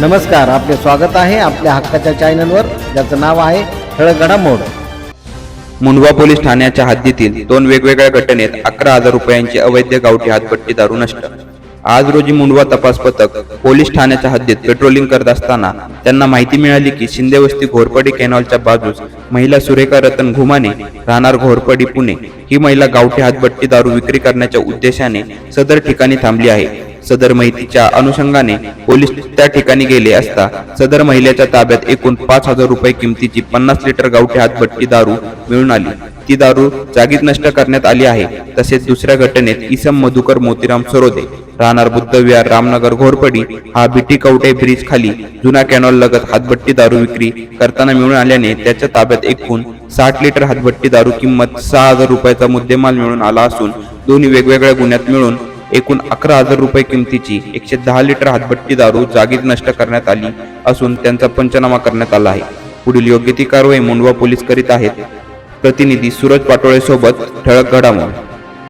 नमस्कार आपले स्वागत आहे आपल्या हक्काच्या चॅनलवर ज्याचं नाव आहे ठळक घडामोड मुंडवा पोलीस ठाण्याच्या हद्दीतील दोन वेगवेगळ्या घटनेत अकरा हजार रुपयांची अवैध गावठी हातपट्टी दारू नष्ट. आज रोजी मुंडवा तपास पथक पोलीस ठाण्याच्या हद्दीत पेट्रोलिंग करत असताना त्यांना माहिती मिळाली की शिंदे वस्ती घोरपडी कॅनॉलच्या बाजूस महिला सुरेखा रतन घुमाने राहणार घोरपडी पुणे. ही महिला गावठी हातपट्टी दारू विक्री करण्याच्या उद्देशाने सदर ठिकाणी थांबली आहे. सदर माहितीच्या अनुषंगाने पोलीस त्या ठिकाणी गेले असता सदर महिलेच्या ताब्यात एकूण पाच हजार रुपये किमतीची पन्नास लिटर गावठी हातभट्टी दारू मिळून आली. ती दारू जागीच नष्ट करण्यात आली आहे. तसेच दुसऱ्या घटनेत इसम मधुकर मोतीराम सरोदे राहणार बुद्धविहार रामनगर घोरपडी हा बिटी कवटे ब्रिज खाली जुना कॅनॉल लगत हातभट्टी दारू विक्री करताना मिळून आल्याने त्याच्या ताब्यात एकूण साठ लिटर हातभट्टी दारू किंमत सहा हजार रुपयाचा मुद्देमाल मिळून आला असून दोन्ही वेगवेगळ्या गुन्ह्यात मिळून एकूण अकरा हजार रुपये किमतीची एकशे दहा लिटर हातभट्टी दारू जागीच नष्ट करण्यात आली असून त्यांचा पंचनामा करण्यात आला आहे. पुढील योग्य ती कारवाई मुंडवा पोलीस करीत आहेत. प्रतिनिधी सूरज पाटोळे सोबत ठळक घडामोड.